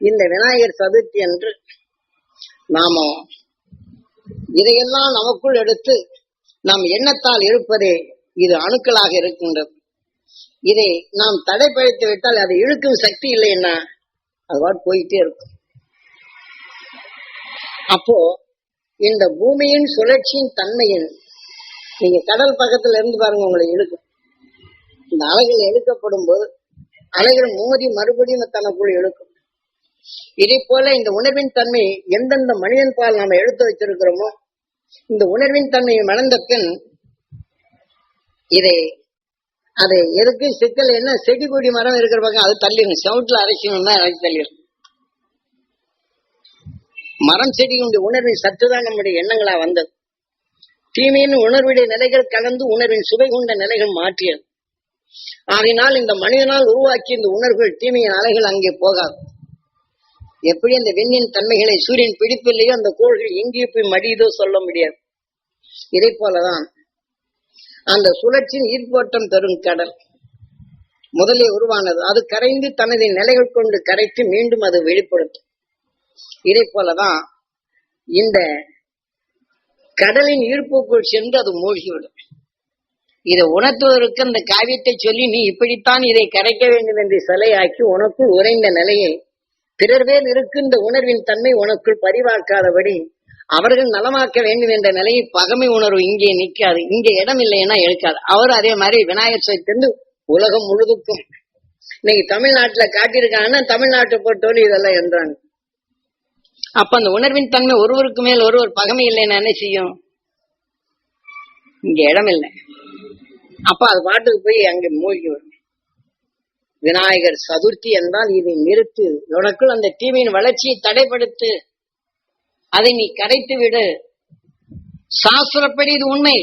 இந்த விநாயகர் சதுர்த்தி அன்று நாம இதையெல்லாம் நமக்குள் எடுத்து நாம் எண்ணத்தால் இருப்பதே இது அணுக்களாக இருக்கின்றது. இதை நாம் தடைப்படுத்தி விட்டால் அதை இழுக்கும் சக்தி இல்லைன்னா என்ன? பாட்டு போயிட்டே இருக்கும். அப்போ இந்த பூமியின் சுழற்சியின் தன்மையின் நீங்க கடல் பக்கத்துல இருந்து பாருங்க உங்களை இழுக்கும். இந்த அலைகள் இழுக்கப்படும் போது அலைகள் மோதி மறுபடியும் தனக்குள் இழுக்கும். இதே போல இந்த உணர்வின் தன்மை எந்தெந்த மனிதன் பால் நாம எடுத்து வச்சிருக்கிறோமோ இந்த உணர்வின் தன்மையை மணந்த பின் இதை அதை எதுக்கு சிக்கல் என்ன? செடி கொடி மரம் இருக்கிற பக்கம் அது தள்ளிடும் செவுட்டுல அரைக்கணும்னா அரைச்சி தள்ளிடும் மரம் செடியுடைய உணர்வின் சத்துதான் நம்முடைய எண்ணங்களா வந்தது. தீமையின் உணர்வுடைய நிலைகள் கலந்து உணர்வின் சுவை கொண்ட நிலைகள் மாற்றியது. ஆகையினால் இந்த மனிதனால் உருவாக்கிய இந்த உணர்வுகள் தீமையின் அலைகள் அங்கே போகாது. எப்படி அந்த விண்ணின் தன்மைகளை சூரியன் பிடிப்பில்லையோ அந்த கோள்கள் எங்கே போய் மடியுதோ சொல்ல முடியாது. இதை போலதான் அந்த சுழற்சியின் ஈர்ப்போட்டம் தரும் கடல் முதலே உருவானது. அது கரைந்து தனது நிலைகள் கொண்டு கரைத்து மீண்டும் அது வெளிப்படுத்தும். இதை போலதான் இந்த கடலின் ஈர்ப்புக்குள் சென்று அது மூழ்கிவிடும். இதை உணர்த்துவதற்கு அந்த காவியத்தை சொல்லி நீ இப்படித்தான் இதை கரைக்க வேண்டும் என்று சிலையாக்கி உனக்குள் உறைந்த நிலையை பிறர்வேல் இருக்கின்ற உணர்வின் தன்மை உனக்குள் பரிவாக்காதபடி அவர்கள் நலமாக்க வேண்டும் என்ற நிலையை பகமை உணர்வு இங்கே நிற்காது. இங்கே இடம் இல்லைன்னா எடுக்காது அவர் அதே மாதிரி விநாயகர் சதுர்த்தி உலகம் முழுதுக்கும் இன்னைக்கு தமிழ்நாட்டுல காட்டியிருக்காங்கன்னா தமிழ்நாட்டை பொறுத்தவரை இதெல்லாம் என்றாங்க. அப்ப அந்த உணர்வின் தன்மை ஒருவருக்கு மேல் ஒருவர் பகமை இல்லைன்னா என்ன செய்யும்? இங்க இடம் இல்லை. அப்ப அது பாட்டுக்கு போய் அங்க மூழ்கி வரும் விநாயகர் சதுர்த்தி என்றால் இதை நிறுத்து. உனக்குள் அந்த தீமையின் வளர்ச்சியை தடைப்படுத்து. அதை நீ கரைத்து விடு சாஸ்திரப்படி இது உண்மை.